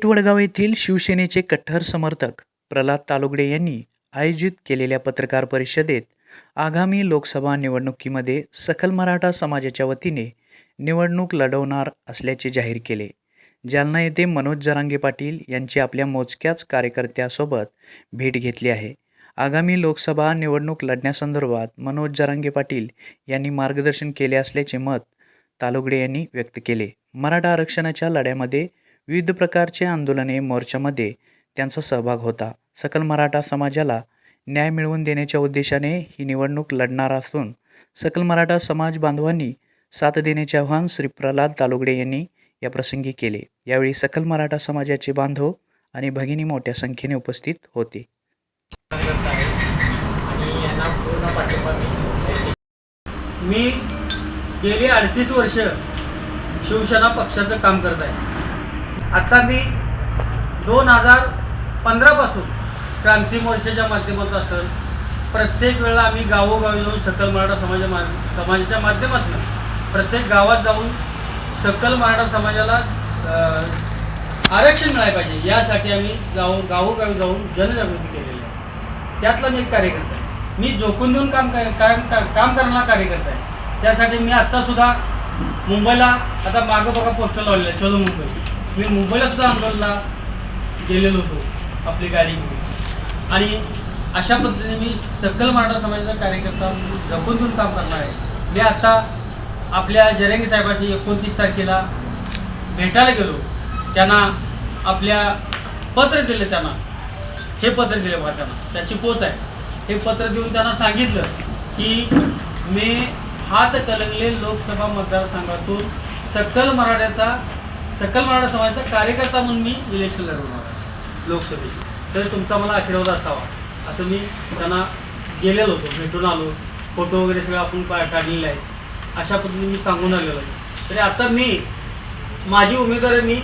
पेठवडगाव येथील शिवसेनेचे कट्टर समर्थक प्रल्हाद तालुगडे यांनी आयोजित केलेल्या पत्रकार परिषदेत आगामी लोकसभा निवडणुकीमध्ये सकल मराठा समाजाच्या वतीने निवडणूक लढवणार असल्याचे जाहीर केले. जालना येथे मनोज जरांगे पाटील यांची आपल्या मोजक्याच कार्यकर्त्यासोबत भेट घेतली आहे. आगामी लोकसभा निवडणूक लढण्यासंदर्भात मनोज जरांगे पाटील यांनी मार्गदर्शन केले असल्याचे मत तालुगडे यांनी व्यक्त केले. मराठा आरक्षणाच्या लढ्यामध्ये विविध प्रकारचे आंदोलने मोर्चामध्ये त्यांचा सहभाग होता. सकल मराठा समाजाला न्याय मिळवून देण्याच्या उद्देशाने ही निवडणूक लढणार असून सकल मराठा समाज बांधवांनी साथ देण्याचे आवाहन श्री प्रल्हाद तालुगडे यांनी या प्रसंगी केले. यावेळी सकल मराठा समाजाचे बांधव आणि भगिनी मोठ्या संख्येने उपस्थित होते. मी मी गेली अडतीस वर्ष शिवसेना पक्षाचं काम करत आहे. आता मी दोन हजार पंधरापासून क्रांती मोर्चाच्या माध्यमातून असेल. प्रत्येक वेळेला आम्ही गावोगावी जाऊन सकल मराठा समाजा मा समाजाच्या माध्यमातून प्रत्येक गावात जाऊन सकल मराठा समाजाला आरक्षण मिळायला पाहिजे. यासाठी आम्ही जाऊन गावोगावी जाऊन जनजागृती केलेली आहे. त्यातला मी एक कार्यकर्ता आहे. मी झोकून देऊन काम काय- काम काम- काम करणारा कार्यकर्ता आहे. त्यासाठी मी आत्तासुद्धा मुंबईला आता मागं बघा पोस्टर लावलेलं आहे चलो मुंबई. मी मुंबईला सुद्धा आंदोलनला गेलेलो होतो आपली गाडी घेऊन. आणि अशा पद्धतीने मी सकल मराठा समाजाचा कार्यकर्ता जपून देऊन काम करणार आहे. मी आता आपल्या जरंगी साहेबांनी एकोणतीस तारखेला भेटायला गेलो. त्यांना आपल्या पत्र दिले त्यांना. हे पत्र दिले बघा त्यांना. त्याची पोच आहे. हे पत्र देऊन त्यांना सांगितलं की मी हात कलंगले लोकसभा मतदारसंघातून सकल मराठ्याचा सकल मराठा समाजाचा कार्यकर्ता म्हणून मी इलेक्शन लढवणार आहे लोकसभेची तर तुमचा मला आशीर्वाद असावा. असं मी त्यांना गेलेलो होतो भेटून आलो. फोटो वगैरे सगळं आपण पा- काढलेलं आहे. अशा पद्धतीने मी सांगून आलेलो आहे. तरी आता मी माझी उमेदवारी मी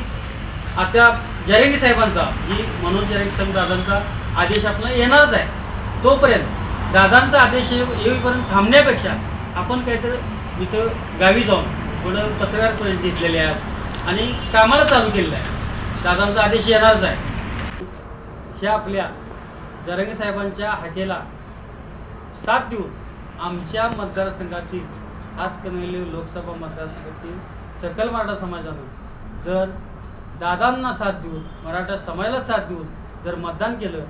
आता जरेंगी साहेबांचा जी मनोज जरेंगे साहेब दादांचा आदेश आपला येणारच आहे. तोपर्यंत दादांचा आदेश येईपर्यंत थांबण्यापेक्षा आपण काहीतरी इथं गावी जाऊन थोडं पत्रकार परिषद घेतलेले आहेत आणि कामाला चालू केलेलं आहे दादांचा आदेश येणारच आहे. ह्या आपल्या जरंगे साहेबांच्या हाकेला साथ देऊन आमच्या मतदारसंघातील हातकणंगले लोकसभा मतदारसंघातील सकल मराठा समाजानं जर दादांना साथ देऊन मराठा समाजाला साथ देऊन जर मतदान केलं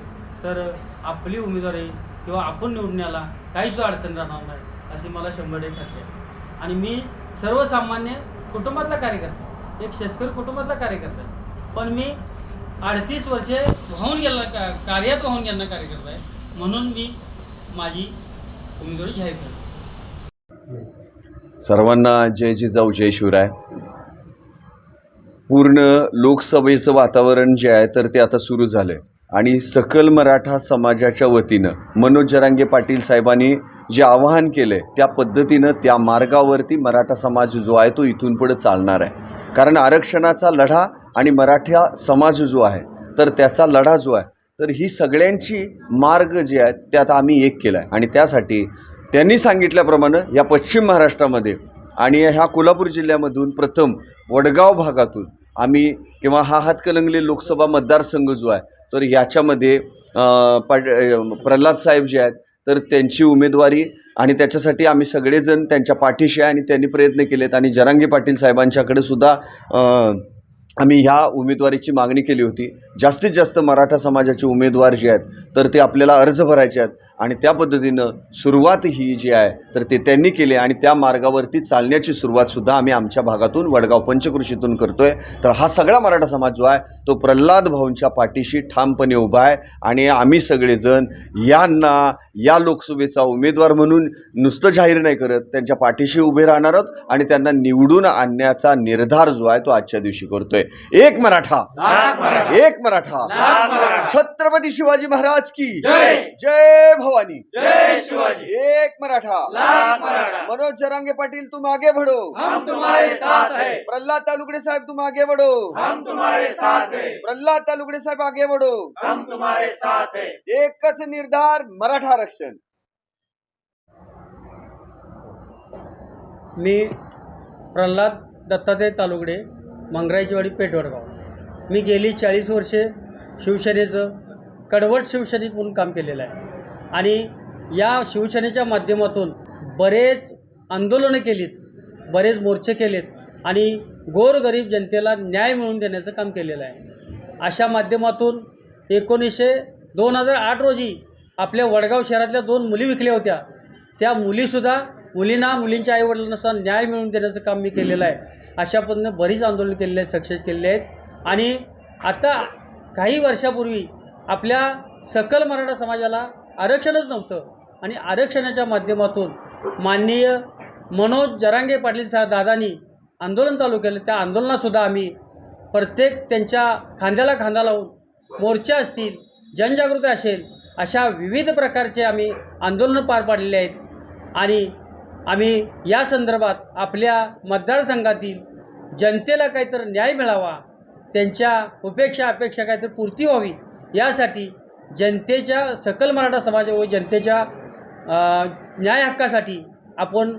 तर आपली उमेदवारी किंवा आपण निवडून काहीच अडचण राहणार नाही अशी मला शंभर टक्के आहे आणि मी सर्वसामान्य कुटुंबातला कार्यकर्ता एक शेतकरी कुटुंबातला कार्यकर्ता आहे. पण मी अडतीस वर्षे वाहून गेला का कार्यात वाहून गेला कार्यकर्ता आहे. म्हणून मी माझी उमेदवारी जाहीर करतो. सर्वांना जय जिजाऊ जय शिवराय. पूर्ण लोकसभेचं वातावरण जे आहे तर ते आता सुरू झालं आहे आणि सकल मराठा समाजाच्या वतीनं मनोज जरांगे पाटील साहेबांनी जे आवाहन केलं आहे त्या पद्धतीनं त्या मार्गावरती मराठा समाज जो आहे तो इथून पुढे चालणार आहे. कारण आरक्षणाचा लढा आणि मराठा समाज जो आहे तर त्याचा लढा जो आहे तर ही सगळ्यांची मार्ग जे आहेत त्यात आम्ही एक केला आहे आणि त्यासाठी त्यांनी सांगितल्याप्रमाणे या पश्चिम महाराष्ट्रामध्ये आणि ह्या कोल्हापूर जिल्ह्यामधून प्रथम वडगाव भागातून आम्ही किंवा हा हातकलंगले लोकसभा मतदारसंघ जो आहे तर याच्यामध्ये पाट प्रल्हाद साहेब जे आहेत तर त्यांची उमेदवारी आणि त्याच्यासाठी आम्ही सगळेजण त्यांच्या पाठीशी आहे आणि त्यांनी प्रयत्न केलेत. आणि जरांगे पाटील साहेबांच्याकडे सुद्धा आम्ही ह्या उमेदवारीची मागणी केली होती. जास्तीत जास्त मराठा समाजाचे उमेदवार जे आहेत तर ते आपल्याला अर्ज भरायचे आहेत आणि त्या पद्धतीनं सुरुवात ही जी आहे तर ते त्यांनी केली आणि त्या मार्गावरती चालण्याची सुरुवातसुद्धा आम्ही आमच्या भागातून वडगाव पंचकृषीतून करतो आहे तर हा सगळा मराठा समाज जो आहे तो प्रल्हाद भाऊंच्या पाठीशी ठामपणे उभा आहे आणि आम्ही सगळेजण यांना या लोकसभेचा उमेदवार म्हणून नुसतं जाहीर नाही करत त्यांच्या पाठीशी उभे राहणार आहोत आणि त्यांना निवडून आणण्याचा निर्धार जो आहे तो आजच्या दिवशी करतो आहे एक मराठा. एक मराठा. छत्रपती शिवाजी महाराज की. जय. भवानी. जय शिवाजी. एक मराठा. मनोज जरांगे पाटील तुम आगे बढ़ो. हम तुम्हारे साथ है. प्रल्हाद तालुकडे साहेब तुम आगे बढ़ो. हम तुम्हारे साथ है. प्रल्हाद तालुकडे साहेब आगे बढ़ो. हम तुम्हारे साथ है. एकच निर्धार मराठा आरक्षण. मी प्रल्हाद दत्तात्रय तालुगडे मंगराईचीवाडी पेठवडगाव. मी गेली चाळीस वर्षे शिवसेनेचं कडवट शिवसैनिक म्हणून काम केलेलं आहे. आणि या शिवसेनेच्या माध्यमातून बरेच आंदोलनं केलीत बरेच मोर्चे केलेत आणि गोरगरीब जनतेला न्याय मिळवून देण्याचं काम केलेलं आहे. अशा माध्यमातून एकोणीसशे दोन हजार आठ रोजी आपल्या वडगाव शहरातल्या दोन मुली विकल्या होत्या. त्या मुलीसुद्धा मुलींना मुलींच्या आईवडिलांनासुद्धा न्याय मिळवून देण्याचं काम मी केलेलं आहे. अशा पद्धतीने बरीच आंदोलन केलेले आहेत सक्सेस केलेले आहेत. आणि आता काही वर्षापूर्वी आपल्या सकल मराठा समाजाला आरक्षणच नव्हतं. आणि आरक्षणाच्या माध्यमातून माननीय मनोज जरांगे पाटील साहेब दादांनी आंदोलन चालू केलं. त्या आंदोलनातसुद्धा आम्ही प्रत्येक त्यांच्या खांद्याला खांदा लावून मोर्चे असतील जनजागृती असेल अशा विविध प्रकारचे आम्ही आंदोलनं पार पाडलेले आहेत. आणि आम्ही या संदर्भात आपल्या मतदारसंघातील जनतेला काहीतरी न्याय मिळावा त्यांच्या उपेक्षा अपेक्षा काहीतरी पूर्ती व्हावी यासाठी जनतेच्या सकल मराठा समाज व जनतेच्या न्याय हक्कासाठी आपण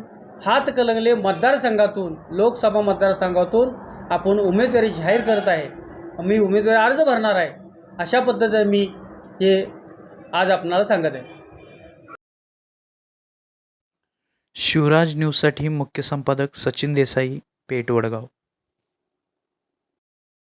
हात कलंगले मतदारसंघातून लोकसभा मतदारसंघातून आपण उमेदवारी जाहीर करत आहे. मी उमेदवारी अर्ज भरणार आहे. अशा पद्धतीने मी हे आज आपणाला सांगत आहे. शिवराज न्यूजसाठी मुख्य संपादक सचिन देसाई पेठ वडगाव.